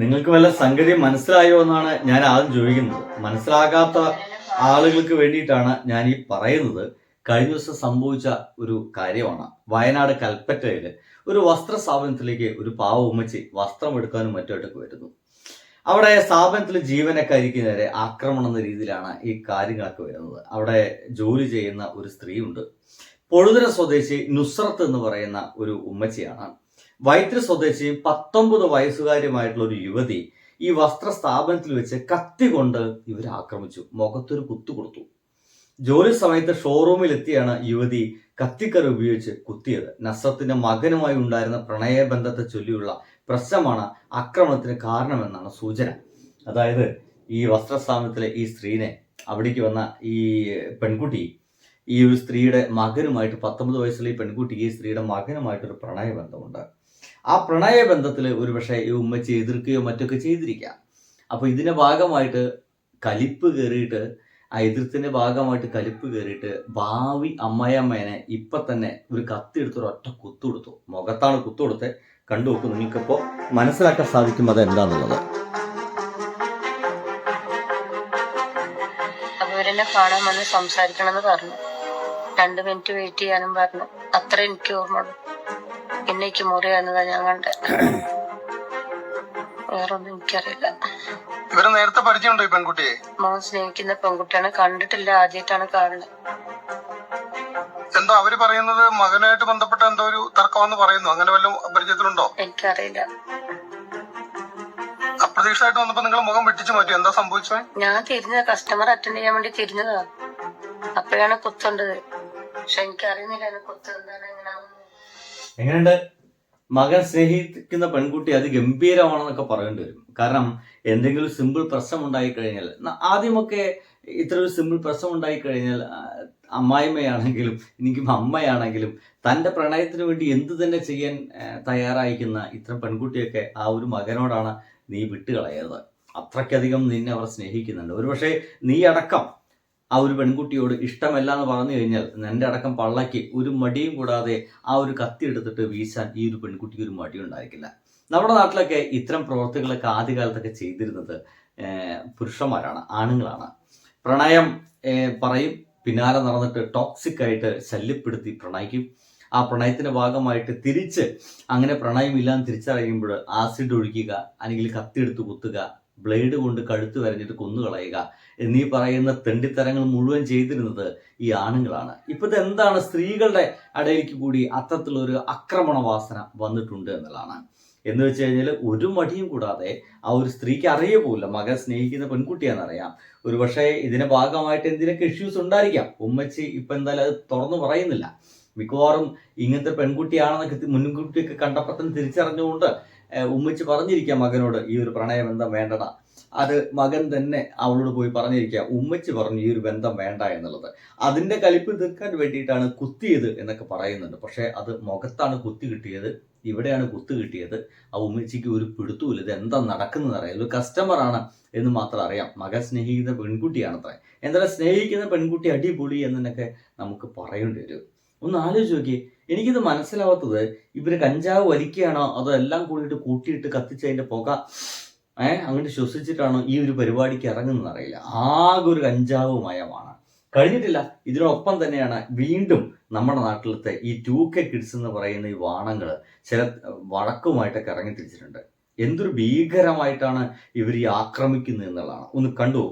നിങ്ങൾക്ക് വല്ല സംഗതി മനസ്സിലായോ എന്നാണ് ഞാൻ ആദ്യം ചോദിക്കുന്നത്. മനസ്സിലാകാത്ത ആളുകൾക്ക് വേണ്ടിയിട്ടാണ് ഞാൻ ഈ പറയുന്നത്. കഴിഞ്ഞ ദിവസം സംഭവിച്ച ഒരു കാര്യമാണ്. വയനാട് കൽപ്പറ്റയിൽ ഒരു വസ്ത്ര സ്ഥാപനത്തിലേക്ക് ഒരു പാവ ഉമ്മച്ചി വസ്ത്രം എടുക്കാനും മറ്റുമായിട്ടൊക്കെ വരുന്നു. അവിടെ സ്ഥാപനത്തിൽ ജീവനക്കാരിക്ക് നേരെ ആക്രമണം എന്ന രീതിയിലാണ് ഈ കാര്യങ്ങളൊക്കെ വരുന്നത്. അവിടെ ജോലി ചെയ്യുന്ന ഒരു സ്ത്രീയുണ്ട്. പൊഴുതര സ്വദേശി നുസ്രത്ത് എന്ന് പറയുന്ന ഒരു ഉമ്മച്ചിയാണ്. വൈത്തിരി സ്വദേശിയും പത്തൊമ്പത് വയസ്സുകാരിയുമായിട്ടുള്ള ഒരു യുവതി ഈ വസ്ത്ര സ്ഥാപനത്തിൽ വെച്ച് കത്തി കൊണ്ട് ഇവരെ ആക്രമിച്ചു. മുഖത്തൊരു കുത്തു കൊടുത്തു. ജോലി സമയത്ത് ഷോറൂമിൽ എത്തിയാണ് യുവതി കത്തിക്കറി ഉപയോഗിച്ച് കുത്തിയത്. നസ്രത്തിന്റെ മകനുമായി ഉണ്ടായിരുന്ന പ്രണയബന്ധത്തെ ചൊല്ലിയുള്ള പ്രശ്നമാണ് ആക്രമണത്തിന് കാരണമെന്നാണ് സൂചന. അതായത് ഈ വസ്ത്ര സ്ഥാപനത്തിലെ ഈ സ്ത്രീനെ അവിടേക്ക് വന്ന ഈ പെൺകുട്ടി ഈ ഒരു സ്ത്രീയുടെ മകനുമായിട്ട് പത്തൊമ്പത് വയസ്സുള്ള ഈ പെൺകുട്ടിക്ക് ഈ സ്ത്രീയുടെ മകനുമായിട്ടൊരു പ്രണയബന്ധമുണ്ട്. ആ പ്രണയബന്ധത്തിൽ ഒരുപക്ഷെ ഈ ഉമ്മച്ചി എതിർക്കുകയോ മറ്റൊക്കെ ചെയ്തിരിക്കാം. അപ്പോൾ ഇതിന്റെ ഭാഗമായിട്ട് കലിപ്പ് കയറിയിട്ട് ആ എതിർത്തിന്റെ ഭാഗമായിട്ട് കലിപ്പ് കയറിയിട്ട് ഭാവി അമ്മയമ്മേനെ ഇപ്പൊ തന്നെ ഒരു കത്തി എടുത്ത് ഒരു ഒറ്റ കുത്തു കൊടുത്തു. മുഖത്താണ് കുത്തു കൊടുത്തത് കണ്ടു നോക്കും നിങ്ങൾക്കിപ്പോ മനസ്സിലാക്കാൻ സാധിക്കും അത് എന്താണെന്നുള്ളത് അപ്പൊ ഇവരെന്നെ കാണാൻ വന്ന് സംസാരിക്കണമെന്ന് പറഞ്ഞു. രണ്ട് മിനിറ്റ് വെയിറ്റ് ചെയ്യാനും പറഞ്ഞു. അത്ര എനിക്ക് ഓർമ്മയുള്ളൂ പിന്നെ മുറിയ എന്നതാ ഞാൻ കണ്ടത് വേറൊന്നും എനിക്കറിയില്ല. ഇവരെ നേരത്തെ പരിചയമുണ്ടോ ഈ പെൺകുട്ടിയെ? മോൻ സ്നേഹിക്കുന്ന പെൺകുട്ടിയാണ്. കണ്ടിട്ടില്ല ആദ്യമായിട്ടാണ് കാണുന്നത്. എന്തോ അവർ പറയുന്നത് മകനായിട്ട് ബന്ധപ്പെട്ട എന്തോ ഒരു തർക്കമെന്ന് പറയുന്നു. അങ്ങനെ വല്ലതും പരിചയത്തിലുണ്ടോ? എനിക്കറിയില്ല. അപ്രതീക്ഷിതമായിട്ട് വന്നപ്പോ നിങ്ങൾ മുഖം വെട്ടിച്ചു മാറ്റി. എന്താ സംഭവിച്ചത്? ഞാൻ തിരിഞ്ഞ കസ്റ്റമർ അറ്റൻഡ് ചെയ്യാൻ വേണ്ടി തിരിഞ്ഞതാ. അപ്പോഴാണ് കുത്തുണ്ടത് പക്ഷെ എനിക്കറിയുന്നില്ല കുത്ത് എന്താണ്. എങ്ങനെയുണ്ട്? മകൻ സ്നേഹിക്കുന്ന പെൺകുട്ടി അത് ഗംഭീരമാണെന്നൊക്കെ പറയേണ്ടി വരും. കാരണം എന്തെങ്കിലും സിമ്പിൾ പ്രശ്നം ഉണ്ടായി കഴിഞ്ഞാൽ ആദ്യമൊക്കെ ഇത്ര ഒരു സിമ്പിൾ പ്രശ്നം ഉണ്ടായി കഴിഞ്ഞാൽ അമ്മായിമ്മയാണെങ്കിലും എനിക്ക് അമ്മയാണെങ്കിലും തന്റെ പ്രണയത്തിന് വേണ്ടി എന്ത് തന്നെ ചെയ്യാൻ തയ്യാറായിരിക്കുന്ന ഇത്തരം പെൺകുട്ടിയൊക്കെ ആ ഒരു മകനോടാണ് നീ വിട്ടുകളയരുത് അത്രയ്ക്കധികം നിന്നെ അവർ സ്നേഹിക്കുന്നുണ്ട്. ഒരുപക്ഷെ നീ അടക്കം ആ ഒരു പെൺകുട്ടിയോട് ഇഷ്ടമല്ല എന്ന് പറഞ്ഞു കഴിഞ്ഞാൽ എന്റെ അടക്കം പള്ളയ്ക്ക് ഒരു മടിയും കൂടാതെ ആ ഒരു കത്തി എടുത്തിട്ട് വീശാൻ ഈ ഒരു പെൺകുട്ടിക്ക് ഒരു മടി ഉണ്ടായിരിക്കില്ല. നമ്മുടെ നാട്ടിലൊക്കെ ഇത്തരം പ്രവർത്തികളൊക്കെ ആദ്യകാലത്തൊക്കെ ചെയ്തിരുന്നത് പുരുഷന്മാരാണ് ആണുങ്ങളാണ്. പ്രണയം പറയും പിന്നാലെ നടന്നിട്ട് ടോക്സിക് ആയിട്ട് ശല്യപ്പെടുത്തി പ്രണയിക്കും. ആ പ്രണയത്തിന്റെ ഭാഗമായിട്ട് തിരിച്ച് അങ്ങനെ പ്രണയമില്ലാന്ന് തിരിച്ചറിയുമ്പോൾ ആസിഡ് ഒഴിക്കുക അല്ലെങ്കിൽ കത്തിയെടുത്ത് കുത്തുക ബ്ലേഡ് കൊണ്ട് കഴുത്ത് വരഞ്ഞിട്ട് കൊന്നുകളയുക എന്നീ പറയുന്ന തെണ്ടിത്തരങ്ങൾ മുഴുവൻ ചെയ്തിരുന്നത് ഈ ആണുങ്ങളാണ്. ഇപ്പോഴത്തെ എന്താണ് സ്ത്രീകളുടെ ഇടയിലേക്ക് കൂടി അത്തരത്തിലൊരു ആക്രമണ വാസന വന്നിട്ടുണ്ട് എന്നുള്ളതാണ്. എന്ന് വെച്ച് കഴിഞ്ഞാൽ ഒരു മടിയും കൂടാതെ ആ ഒരു സ്ത്രീക്ക് അറിയ പോല മകൻ സ്നേഹിക്കുന്ന പെൺകുട്ടിയാണെന്നറിയാം. ഒരു പക്ഷേ ഇതിന്റെ ഭാഗമായിട്ട് എന്തിനൊക്കെ ഇഷ്യൂസ് ഉണ്ടായിരിക്കാം. ഉമ്മച്ചി ഇപ്പൊ എന്തായാലും അത് തുറന്നു പറയുന്നില്ല. മിക്കവാറും ഇങ്ങനത്തെ പെൺകുട്ടിയാണെന്നൊക്കെ മുൻകുട്ടിയൊക്കെ കണ്ടപ്പോൾ തന്നെ തിരിച്ചറിഞ്ഞുകൊണ്ട് ഉമ്മച്ചി പറഞ്ഞിരിക്കാം മകനോട് ഈ ഒരു പ്രണയബന്ധം വേണ്ടടാ അത് മകൻ തന്നെ അവളോട് പോയി പറഞ്ഞിരിക്കുക ഉമ്മച്ചി പറഞ്ഞു ഈ ഒരു ബന്ധം വേണ്ട എന്നുള്ളത്. അതിന്റെ കലിപ്പ് തീർക്കാൻ വേണ്ടിയിട്ടാണ് കുത്തിയത് എന്നൊക്കെ പറയുന്നുണ്ട്. പക്ഷേ അത് മുഖത്താണ് കുത്തി കിട്ടിയത് ഇവിടെയാണ് കുത്തു കിട്ടിയത്. ആ ഉമ്മച്ചിക്ക് ഒരു പിടുത്തുമില്ല ഇത് എന്താ നടക്കുന്നത് അറിയാം ഒരു കസ്റ്റമർ ആണ് എന്ന് മാത്രം അറിയാം. മകൻ സ്നേഹിക്കുന്ന പെൺകുട്ടിയാണത്രേ. എന്തായാലും സ്നേഹിക്കുന്ന പെൺകുട്ടി അടിപൊളി എന്നൊക്കെ നമുക്ക് പറയേണ്ടി വരും. ഒന്ന് ആലോചിച്ച് നോക്കി എനിക്കിത് മനസ്സിലാവാത്തത് ഇവർ കഞ്ചാവ് വലിക്കുകയാണോ അതോ എല്ലാം കൂടിയിട്ട് കൂട്ടിയിട്ട് കത്തിച്ച് പുക ഏഹ് അങ്ങോട്ട് ശ്വസിച്ചിട്ടാണോ ഈ ഒരു പരിപാടിക്ക് ഇറങ്ങുന്നത് അറിയില്ല. ആകെ ഒരു കഞ്ചാവ് മയമാണ്. കഴിഞ്ഞിട്ടില്ല. ഇതിനൊപ്പം തന്നെയാണ് വീണ്ടും നമ്മുടെ നാട്ടിലത്തെ ഈ ടൂ കെ കിഡ്സ് എന്ന് പറയുന്ന ഈ വാണങ്ങൾ ചില വഴക്കുമായിട്ടൊക്കെ ഇറങ്ങി തിരിച്ചിട്ടുണ്ട് എന്തൊരു ഭീകരമായിട്ടാണ് ഇവർ ഈ ആക്രമിക്കുന്നത് എന്നുള്ളതാണ് ഒന്ന് കണ്ടു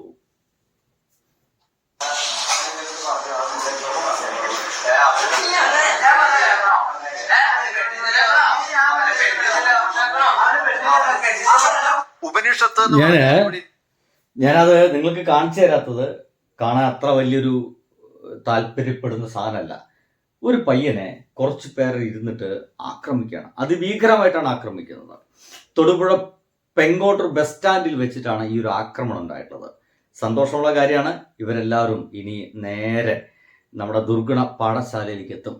ഉപനിഷത്ത് ഞാൻ ഞാൻ ഞാനത് നിങ്ങൾക്ക് കാണിച്ചു തരാത്തത് കാണാൻ അത്ര വലിയൊരു താല്പര്യപ്പെടുന്ന സാധനമല്ല. ഒരു പയ്യനെ കുറച്ച് പേർ ഇരുന്നിട്ട് ആക്രമിക്കുകയാണ്. അതിഭീകരമായിട്ടാണ് ആക്രമിക്കുന്നത്. തൊടുപുഴ പെങ്കോട്ടൂർ ബസ് സ്റ്റാൻഡിൽ വെച്ചിട്ടാണ് ഈ ഒരു ആക്രമണം ഉണ്ടായിട്ടുള്ളത്. സന്തോഷമുള്ള കാര്യമാണ്. ഇവരെല്ലാവരും ഇനി നേരെ നമ്മുടെ ദുർഗുണ പാഠശാലയിലേക്ക് എത്തും.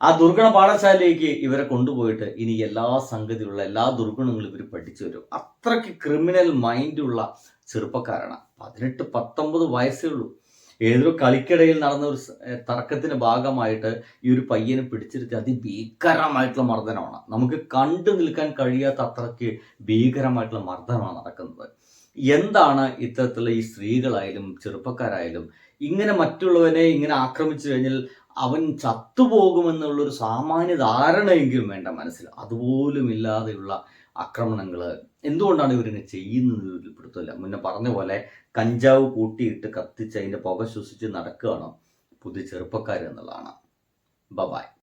ആ ദുർഗുണ പാഠശാലയിലേക്ക് ഇവരെ കൊണ്ടുപോയിട്ട് ഇനി എല്ലാ സംഗതിയുള്ള എല്ലാ ദുർഗുണങ്ങളും ഇവർ പഠിച്ചു വരും അത്രയ്ക്ക് ക്രിമിനൽ മൈൻഡുള്ള ചെറുപ്പക്കാരാണ്. പതിനെട്ട് പത്തൊമ്പത് വയസ്സേ ഉള്ളൂ. ഏതൊരു കളിക്കിടയിൽ നടന്ന ഒരു തർക്കത്തിന്റെ ഭാഗമായിട്ട് ഈ ഒരു പയ്യനെ പിടിച്ചിരുത്തി അതിഭീകരമായിട്ടുള്ള മർദ്ദനമാണ്. നമുക്ക് കണ്ടു നിൽക്കാൻ കഴിയാത്ത അത്രയ്ക്ക് ഭീകരമായിട്ടുള്ള മർദ്ദനമാണ് നടക്കുന്നത്. എന്താണ് ഇത്തരത്തിലുള്ള ഈ സ്ത്രീകളായാലും ചെറുപ്പക്കാരായാലും ഇങ്ങനെ മറ്റുള്ളവനെ ഇങ്ങനെ ആക്രമിച്ചു കഴിഞ്ഞാൽ അവൻ ചത്തുപോകുമെന്നുള്ളൊരു സാമാന്യ ധാരണയെങ്കിലും വേണ്ട മനസ്സിൽ. അതുപോലും ഇല്ലാതെയുള്ള ആക്രമണങ്ങൾ എന്തുകൊണ്ടാണ് ഇവരിനെ ചെയ്യുന്നത് പിടുത്തമില്ല. മുന്നേ പറഞ്ഞ പോലെ കഞ്ചാവ് കൂട്ടിയിട്ട് കത്തിച്ച് അതിന്റെ പുക ശ്വസിച്ച് നടക്കുകയാണ് പുതിയ ചെറുപ്പക്കാർ എന്നുള്ളതാണ് ബബായ്